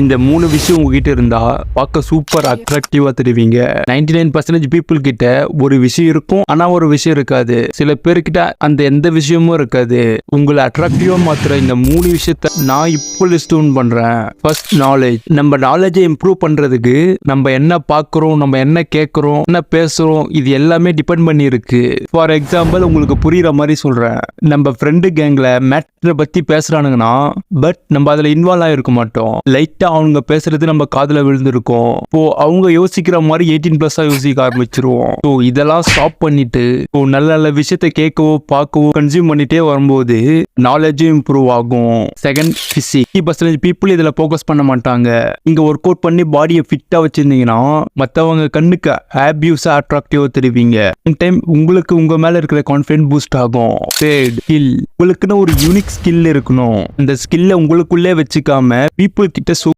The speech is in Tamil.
இந்த மூணு விஷயம் உங்ககிட்ட இருந்தா பார்க்க சூப்பர் அட்ராக்டிவா தெரிவிங்க. நைன்டி நைன் பர்சன்டேஜ் பீப்புள் கிட்ட ஒரு விஷயம் இருக்கும் ஆனா ஒரு விஷயம் இருக்காது. சில பேர்கிட்ட அந்த எந்த விஷயமும் இருக்காது. உங்களை அட்ராக்டிவா மாத்துற இந்த மூணு விஷயத்த நான் இப்போ லிஸ்ட் ஒன் பண்றேன். ஃபர்ஸ்ட் நாலேஜ் நம்ம நாலேஜை இம்ப்ரூவ் பண்றதுக்கு நம்ம என்ன பார்க்குறோம் நம்ம என்ன கேட்குறோம் என்ன பேசுறோம் இது எல்லாமே டிபெண்ட் பண்ணி இருக்கு ஃபார் எக்ஸாம்பிள் உங்களுக்கு புரியுற மாதிரி சொல்றேன். நம்ம ஃப்ரெண்டு கேங்ல மேட்ரை பத்தி பேசுறானுங்கன்னா பட் நம்ம அதுல இன்வால்வ் ஆகிருக்க மாட்டோம். லைட்டா அவங்க பேசுறது நம்ம காதுல விழுந்திருக்கோம். இப்போ அவங்க யோசிக்கிற மாதிரி எயிட்டீன் பிளஸ்ஸா யோசிக்க ஆரம்பிச்சிருவோம். ஸோ இதெல்லாம் ஸ்டாப் பண்ணிட்டு இப்போ நல்ல நல்ல விஷயத்த கேட்கவோ பார்க்கவோ கன்சியூம் பண்ணிட்டே வரும்போது நாலேஜும் இம்ப்ரூவ் ஆகும். செகண்ட் பிசிக் பர்சன்டேஜ் பீப்புள் இதுல ஃபோக்கஸ் பண்ண மாட்டாங்க. இங்க ஒர்க் அவுட் பண்ணி பாடியை ஃபிட்டா வச்சிருந்தீங்கன்னா மத்தவங்க கண்ணுக்கு ஆபியூஸா அட்ராக்டிவா தெரிவிங்க. டைம் உங்களுக்கு உங்க மேல இருக்கிற கான்ஃபிடென்ட் பூஸ்ட் ஆகும். தேர்ட் ஸ்கில் உங்களுக்குன்னு ஒரு யூனிக் ஸ்கில் இருக்கணும். அந்த ஸ்கில்லை உங்களுக்குள்ளே வச்சுக்காம பீப்புள் கிட்ட